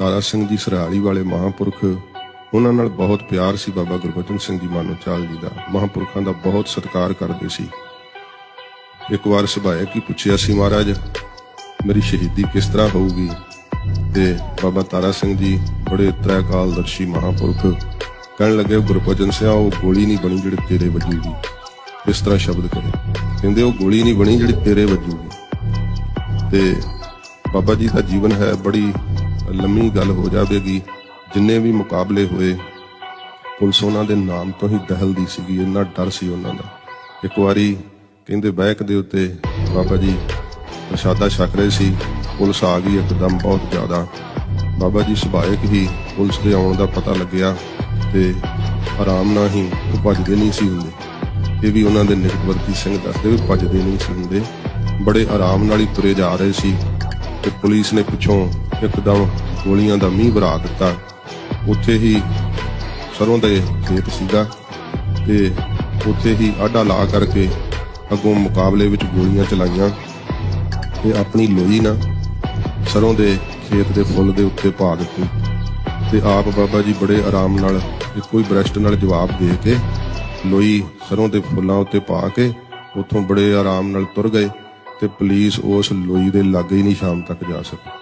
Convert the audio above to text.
ਤਾਰਾ ਸਿੰਘ ਜੀ ਸਰਾਲੀ ਵਾਲੇ ਮਹਾਂਪੁਰਖ, ਉਹਨਾਂ ਨਾਲ ਬਹੁਤ ਪਿਆਰ ਸੀ ਬਾਬਾ ਗੁਰਬਚਨ ਸਿੰਘ ਜੀ ਮਾਨੋਚਾਲ ਜੀ ਦਾ। ਮਹਾਂਪੁਰਖਾਂ ਦਾ ਬਹੁਤ ਸਤਿਕਾਰ ਕਰਦੇ ਸੀ। ਇੱਕ ਵਾਰ ਸੁਭਾਇਆ ਕੀ ਪੁੱਛਿਆ ਸੀ, ਮਹਾਰਾਜ, ਮੇਰੀ ਸ਼ਹੀਦੀ ਕਿਸ ਤਰ੍ਹਾਂ ਹੋਊਗੀ? ਤੇ ਬਾਬਾ ਤਾਰਾ ਸਿੰਘ ਜੀ ਬੜੇ ਤ੍ਰੈਕਾਲ ਦਰਸ਼ੀ ਮਹਾਂਪੁਰਖ ਕਹਿਣ ਲੱਗੇ, ਗੁਰਬਚਨ ਸਿਆ, ਉਹ ਗੋਲੀ ਨਹੀਂ ਬਣੀ ਜਿਹੜੇ ਤੇਰੇ ਵੱਜੂਗੀ ਇਸ ਤਰ੍ਹਾਂ ਸ਼ਬਦ ਕਰੇ ਕਹਿੰਦੇ, ਉਹ ਗੋਲੀ ਨਹੀਂ ਬਣੀ ਜਿਹੜੀ ਤੇਰੇ ਵੱਜੂਗੀ ਤੇ ਬਾਬਾ ਜੀ ਦਾ ਜੀਵਨ ਹੈ ਬੜੀ ਲੰਮੀ ਗੱਲ ਹੋ ਜਾਵੇਗੀ। ਜਿੰਨੇ ਵੀ ਮੁਕਾਬਲੇ ਹੋਏ, ਪੁਲਿਸ ਉਹਨਾਂ ਦੇ ਨਾਮ ਤੋਂ ਹੀ ਦਹਿਲਦੀ ਸੀਗੀ। ਇੰਨਾ ਡਰ ਸੀ ਉਹਨਾਂ ਦਾ। ਇੱਕ ਵਾਰੀ ਕਹਿੰਦੇ ਬੈਕ ਦੇ ਉੱਤੇ, ਬਾਬਾ ਜੀ, ਪ੍ਰਸ਼ਾਦਾ ਛਕ ਰਹੇ ਸੀ। ਪੁਲਿਸ ਆ ਗਈ ਇੱਕਦਮ ਬਹੁਤ ਜ਼ਿਆਦਾ। ਬਾਬਾ ਜੀ ਸੁਭਾਇਕ ਹੀ ਪੁਲਿਸ ਦੇ ਆਉਣ ਦਾ ਪਤਾ ਲੱਗਿਆ ਤੇ ਆਰਾਮ ਨਾਲ ਹੀ ਉਹ ਭੱਜਦੇ ਨਹੀਂ ਸੀ ਹੁੰਦੇ। ਇਹ ਵੀ ਉਹਨਾਂ ਦੇ ਨਿਕਟਵਰਤੀ ਸਿੰਘ ਦੱਸਦੇ ਵੀ ਭੱਜਦੇ ਨਹੀਂ ਸੀ ਹੁੰਦੇ। ਬੜੇ ਆਰਾਮ ਨਾਲ ਹੀ ਤੁਰੇ ਜਾ ਰਹੇ ਸੀ ਤੇ ਪੁਲਿਸ ਨੇ ਪਿੱਛੋਂ ਇੱਕਦਮ ਗੋਲੀਆਂ ਦਾ ਮੀਂਹ ਵਰਾ ਦਿੱਤਾ। ਉੱਥੇ ਹੀ ਸਰੋਂ ਦੇ ਖੇਤ ਸੀਗਾ ਤੇ ਉੱਥੇ ਹੀ ਆਡਾ ਲਾ ਕਰਕੇ ਅੱਗੋਂ ਮੁਕਾਬਲੇ ਵਿੱਚ ਗੋਲੀਆਂ ਚਲਾਈਆਂ ਤੇ ਆਪਣੀ ਲੋਈ ਨਾ ਸਰੋਂ ਦੇ ਖੇਤ ਦੇ ਫੁੱਲ ਦੇ ਉੱਤੇ ਪਾ ਦਿੱਤੀ ਤੇ ਆਪ ਬਾਬਾ ਜੀ ਬੜੇ ਆਰਾਮ ਨਾਲ ਇੱਕੋ ਹੀ ਬ੍ਰਸ਼ਟ ਨਾਲ ਜਵਾਬ ਦੇ ਕੇ ਲੋਈ ਸਰੋਂ ਦੇ ਫੁੱਲਾਂ ਉੱਤੇ ਪਾ ਕੇ ਉੱਥੋਂ ਬੜੇ ਆਰਾਮ ਨਾਲ ਤੁਰ ਗਏ ਤੇ ਪੁਲਿਸ ਉਸ ਲੋਈ ਦੇ ਲਾਗੇ ਹੀ ਨਹੀਂ ਸ਼ਾਮ ਤੱਕ ਜਾ ਸਕੀ।